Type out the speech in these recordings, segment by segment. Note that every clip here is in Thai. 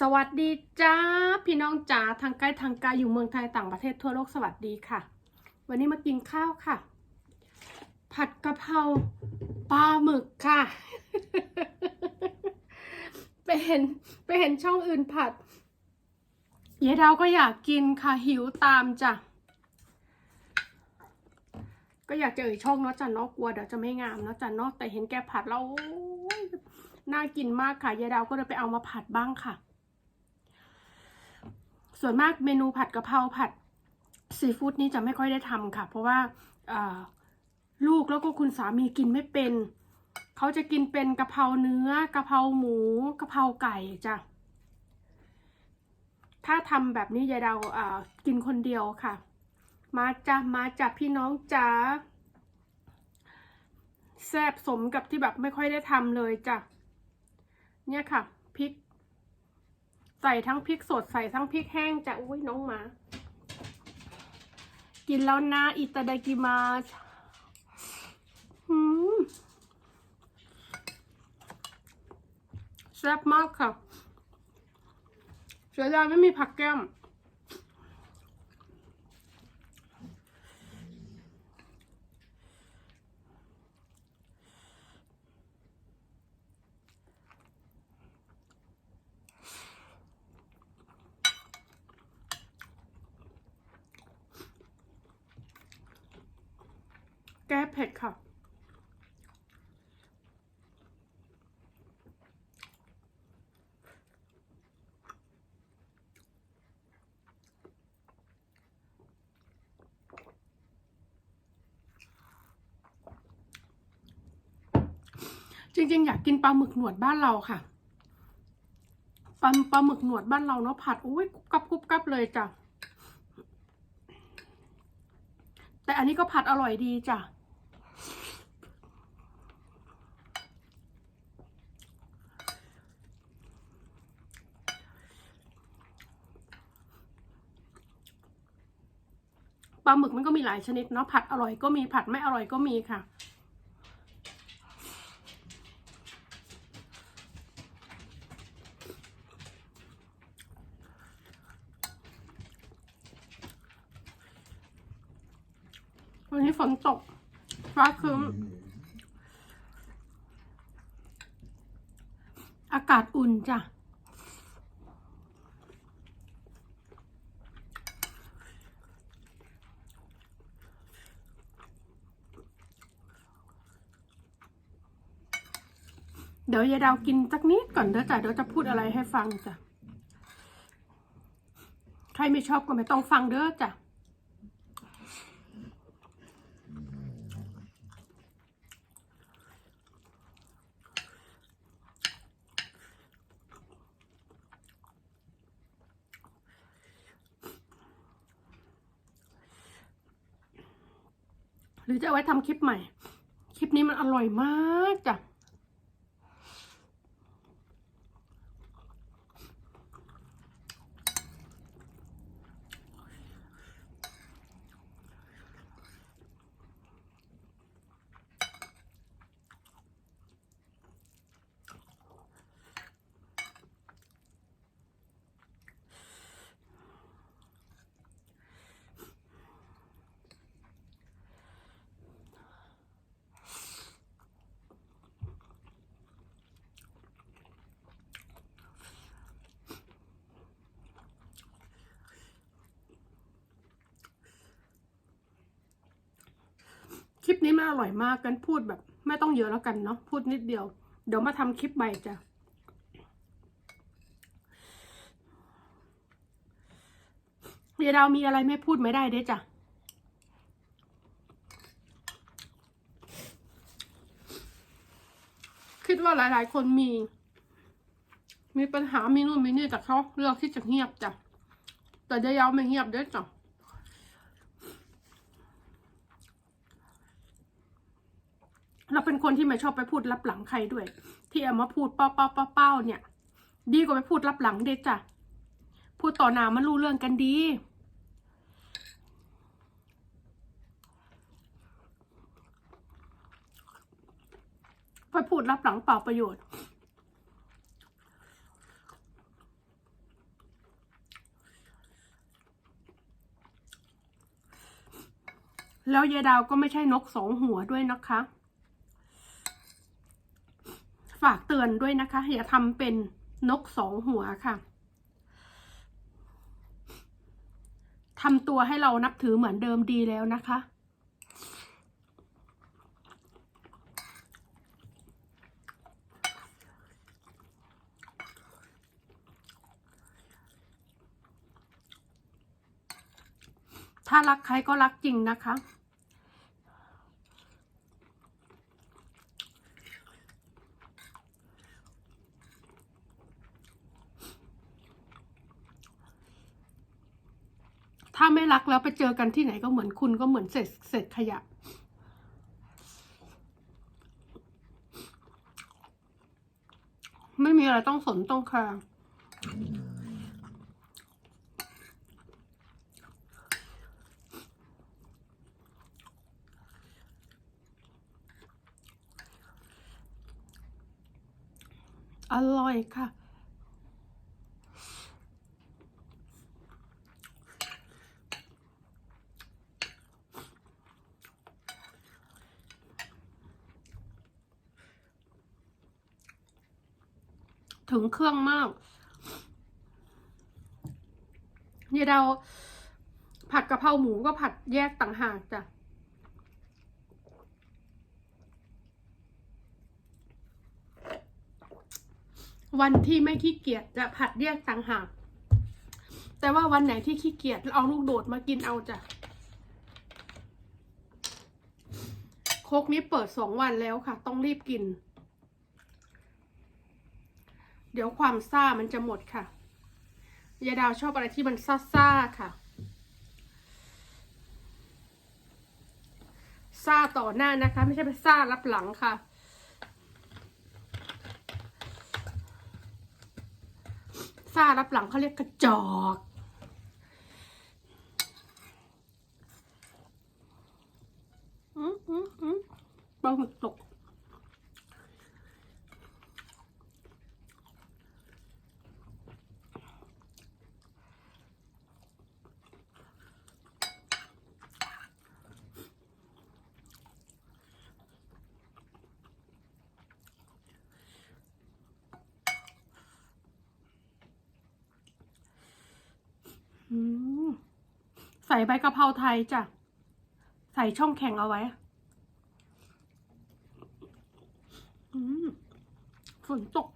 สวัสดีจ้าพี่น้องจ๋าทางใกล้ทางไกลอยู่เมืองไทยต่างประเทศทั่วโลกสวัสดีค่ะ วันนี้มากินข้าวค่ะ ผัดกะเพราปลาหมึกค่ะ ไปเห็นไปเห็นช่องอื่นผัดยายดาวก็อยากกินค่ะหิวตามจ้ะก็อยากจะเอ่ยช่องเนาะจ้ะเนาะกลัวเดี๋ยวจะไม่งามเนาะจ้ะเนาะแต่เห็นแกผัดแล้วโอ้ยน่ากินมากค่ะยายดาวก็เลยไปเอามาผัดบ้างค่ะ ส่วนมากเมนูผัดกะเพราผัดซีฟู้ดนี่จะไม่ค่อยได้ทำค่ะ เพราะว่าลูกแล้วก็คุณสามีกินไม่เป็น เขาจะกินเป็นกะเพราเนื้อกะเพราหมูกะเพราไก่จ้ะถ้าทำแบบนี้ยายดาวกินคนเดียวค่ะ มาจ้ะมาจ้ะพี่น้องจ๋าแซบสมกับที่แบบไม่ค่อยได้ทำเลยจ้ะเนี่ยค่ะพริก ใส่ทั้งพริกสดใส่ทั้งพริกแห้งจะอุ้ยน้องหมา กินแล้วนะอิตาดากิมาหืมแซ่บมากค่ะเสียดายไม่มีผักแก้ม แก้ เผ็ดค่ะ จริงๆ อยากกินปลาหมึกหนวดบ้านเราค่ะปลาปลาหมึกหนวดบ้านเราเนาะผัดอุ้ยกรุบกรับกรุบกรับเลยจ้ะแต่อันนี้ก็ผัดอร่อยดีจ้ะ ปลาหมึกมันก็มีหลายชนิดเนาะผัดอร่อยก็มีผัดไม่อร่อยก็มีค่ะ วันนี้ฝนตกฟ้าครึ้มอากาศอุ่นจ้ะ เดี๋ยวยายดาวกินสักนิดก่อนเด้อจ้ะเดี๋ยวจะพูดอะไรให้ฟังจ้ะ ใครไม่ชอบก็ไม่ต้องฟังเด้อจ้ะ หรือจะเอาไว้ทำคลิปใหม่ คลิปนี้มันอร่อยมากจ้ะ ปนี้มันอร่อยมากกันพูดแบบ ไม่ต้องเยอะแล้วกันเนาะพูดนิดเดียว เดี๋ยวมาทำคลิปใหม่จ้ะเดี๋ยวเรามีอะไรไม่พูดไม่ได้เด้จ้ะคิดว่าหลาย ๆ คนมี มีปัญหามีนู่นมีนี่แต่เขาเลือกที่จะเงียบจ้ะแต่เดี๋ยวยาวไม่เงียบเด้อจ้ะ เราเป็นคนที่ไม่ชอบไปพูดรับหลังใครด้วย ที่เอามาพูดเป้าเป้าเป้าเป้าเนี่ย ดีกว่าไปพูดรับหลังเด็ดจ้ะพูดต่อหน้ามันรู้เรื่องกันดี ไปพูดรับหลังเปล่าประโยชน์แล้วยายดาวก็ไม่ใช่นกสองหัวด้วยนะคะากเตือนด้วยนะคะ อย่าทำเป็นนกสองหัวค่ะทำตัวให้เรานับถือเหมือนเดิมดีแล้วนะคะ ถ้ารักใครก็รักจริงนะคะ ถ้าไม่รักแล้วไปเจอกันที่ไหนก็เหมือนคุณก็เหมือนเศษเศษขยะ ไม่มีอะไรต้องสนต้องแคร์อร่อยค่ะ ถึงเครื่องมากเนี่ยเราผัดกะเพราหมูก็ผัดแยกต่างหากจ้ะวันที่ไม่ขี้เกียจจะผัดแยกต่างหาก แต่ว่าวันไหนที่ขี้เกียจเอาลูกโดดมากินเอาจ้ะ โคกนี้เปิดสองวันแล้วค่ะ ต้องรีบกิน เดี๋ยวความซ่ามันจะหมดค่ะยายดาวชอบอะไรที่มันซ่าๆค่ะซ่าต่อหน้านะคะ ไม่ใช่ไปซ่ารับหลังค่ะ ซ่ารับหลังเขาเรียกกระจอก อืมอืมอืมปลาหมึกตก อืม ใส่ใบกะเพราไทยจ้ะ ใส่ช่องแข็งเอาไว้อืมฝนตก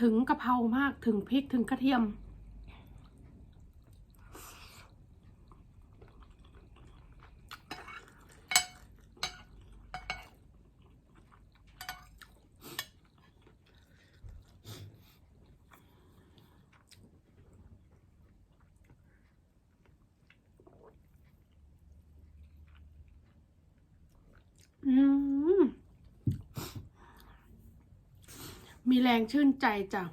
ถึงกะเพรามากถึงพริกถึงกระเทียม อืม มีแรงชื่นใจจ้ะ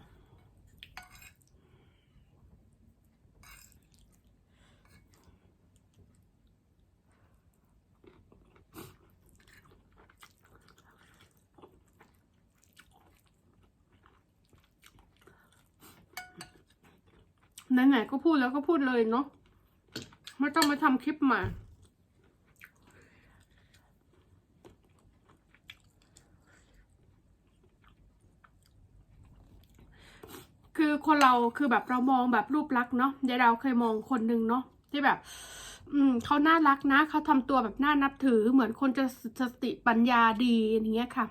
ไหนๆก็พูดแล้วก็พูดเลยเนาะไม่ต้องมาทำคลิปมา คนเราคือแบบเรามองแบบรูปลักษณ์เนาะยายดาวเคยมองคนหนึ่งเนาะที่แบบ อืมเขาน่ารักนะเขาทำตัวแบบน่านับถือ เหมือนคนจะสติปัญญาดีอย่างเงี้ยค่ะ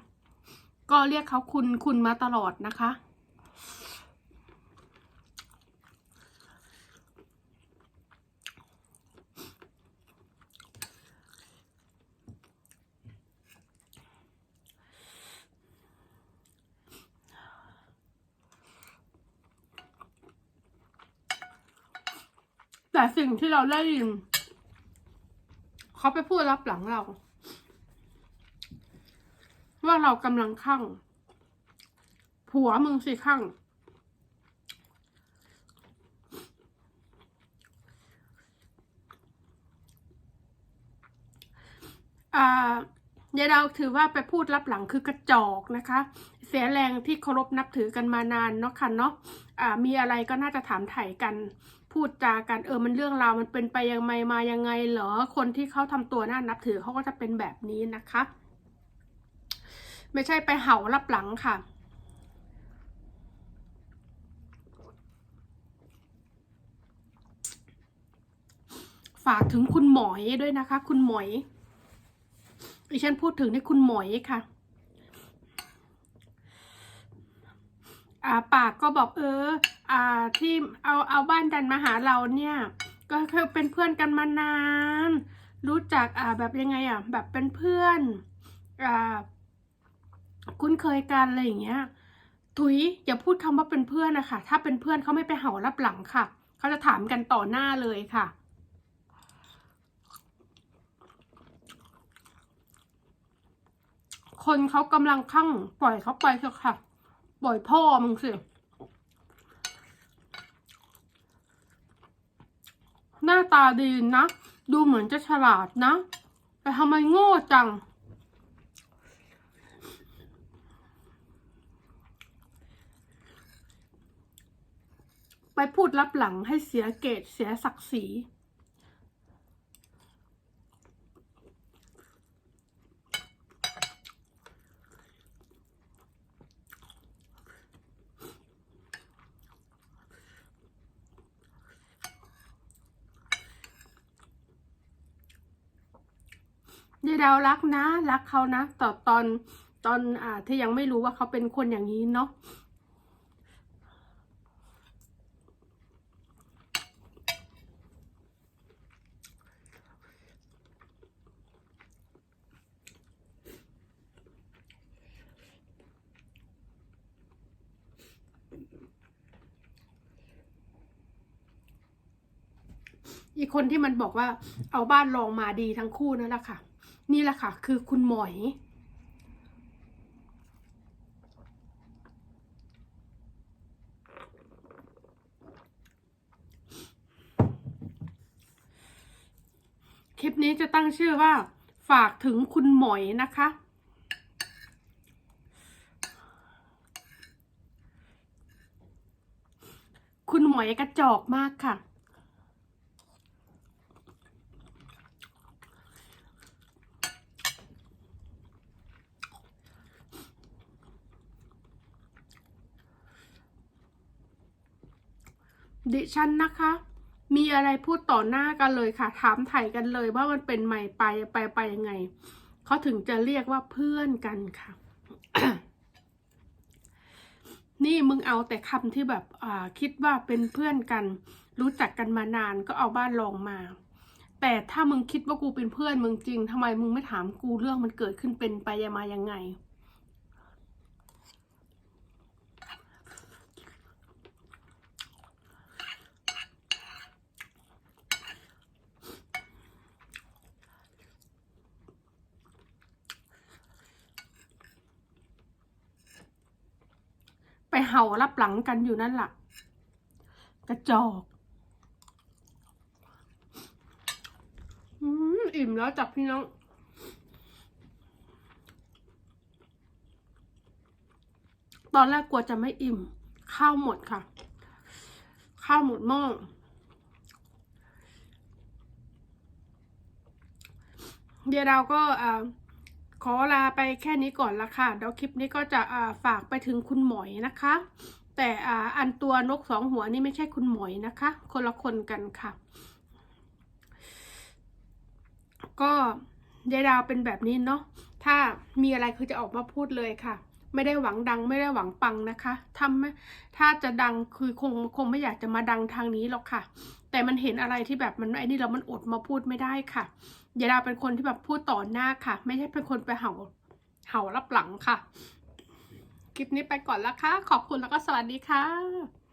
ก็เรียกเขาคุณคุณมาตลอดนะคะ แต่สิ่งที่เราได้ยินเขาไปพูดรับหลังเรา ว่าเรากำลังข้างผัวมึงสิข้างอ่ายายดาวถือว่าไปพูดรับหลังคือกระจอกนะคะ เสียแรงที่เคารพนับถือกันมานานเนาะค่ะเนาะอ่ามีอะไรก็น่าจะถามไถ่กัน พูดจากันเออมันเรื่องราวมันเป็นไปยังไงมายังไงเหรอคนที่เขาทำตัวน่านับถือเขาก็จะเป็นแบบนี้นะคะ ไม่ใช่ไปเห่ารับหลังค่ะฝากถึงคุณหมอยด้วยนะคะ คุณหมอยดิฉันพูดถึงในคุณหมอยค่ะอ่าปากก็บอกเออ อ่าที่เอาเอาบ้านดันมาหาเราเนี่ย ก็คือเป็นเพื่อนกันมานาน รู้จักอ่าแบบยังไงอะแบบเป็นเพื่อนอ่าคุ้นเคยกันอะไรอย่างเงี้ยถุยอย่าพูดคำว่าเป็นเพื่อนนะคะถ้าเป็นเพื่อนเขาไม่ไปเห่ารับหลังค่ะเขาจะถามกันต่อหน้าเลยค่ะคนเขากำลังข้างปล่อยเขาไปเถอะค่ะ ปล่อยพ่อมึงสิ หน้าตาดีนะ ดูเหมือนจะฉลาดนะ แต่ทำไมโง่จัง ไปพูดรับหลังให้เสียเกตเสียศักดิ์ศรี ยาย ดาวรักนะ รักเขานะตอนตอนตอนอ่าที่ยังไม่รู้ว่าเขาเป็นคนอย่างนี้เนาะอีกคนที่มันบอกว่าเอาบ้านลองมาดีทั้งคู่นั่นแหละค่ะ นี่แหละค่ะ คือคุณหมอย คลิปนี้จะตั้งชื่อว่า ฝากถึงคุณหมอยนะคะคุณหมอยกระจอกมากค่ะ ดิฉันนะคะ มีอะไรพูดต่อหน้ากันเลยค่ะ ถามไถ่กันเลยว่ามันเป็นใหม่ไปไปไปยังไงเขาถึงจะเรียกว่าเพื่อนกันค่ะ นี่มึงเอาแต่คำที่แบบคิดว่าเป็นเพื่อนกัน รู้จักกันมานานก็เอาบ้านลองมา แต่ถ้ามึงคิดว่ากูเป็นเพื่อนมึงจริงทำไมมึงไม่ถามกูเรื่องมันเกิดขึ้นเป็นไปมายังไง ห่ารับหลังกันอยู่นั่นล่ะ กระจอกอิ่มแล้วจับพี่น้อง ตอนแรกกลัวจะไม่อิ่ม ข้าวหมดค่ะ ข้าวหมดหม้อเดี๋ยวเราก็อ่า ขอลาไปแค่นี้ก่อนละค่ะเดี๋ยวคลิปนี้ก็จะาฝากไปถึงคุณหมอยนะคะ แต่อันตัวนกสองหัวนี่ไม่ใช่คุณหมอยนะคะ คนละคนกันค่ะ ก็ยายดาวเป็นแบบนี้เนาะถ้ามีอะไรคือจะออกมาพูดเลยค่ะ ไม่ได้หวังดังไม่ได้หวังปังนะคะทำถ้าจะดังคือคงคงไม่อยากจะมาดังทางนี้หรอกค่ะ แต่มันเห็นอะไรที่แบบมันไอ้นี่เรามันอดมาพูดไม่ได้ค่ะ ยายดาวเป็นคนที่แบบพูดต่อหน้าค่ะ ไม่ใช่เป็นคนไปเห่าเห่ารับหลังค่ะ คลิปนี้ไปก่อนละค่ะ ขอบคุณแล้วก็สวัสดีค่ะ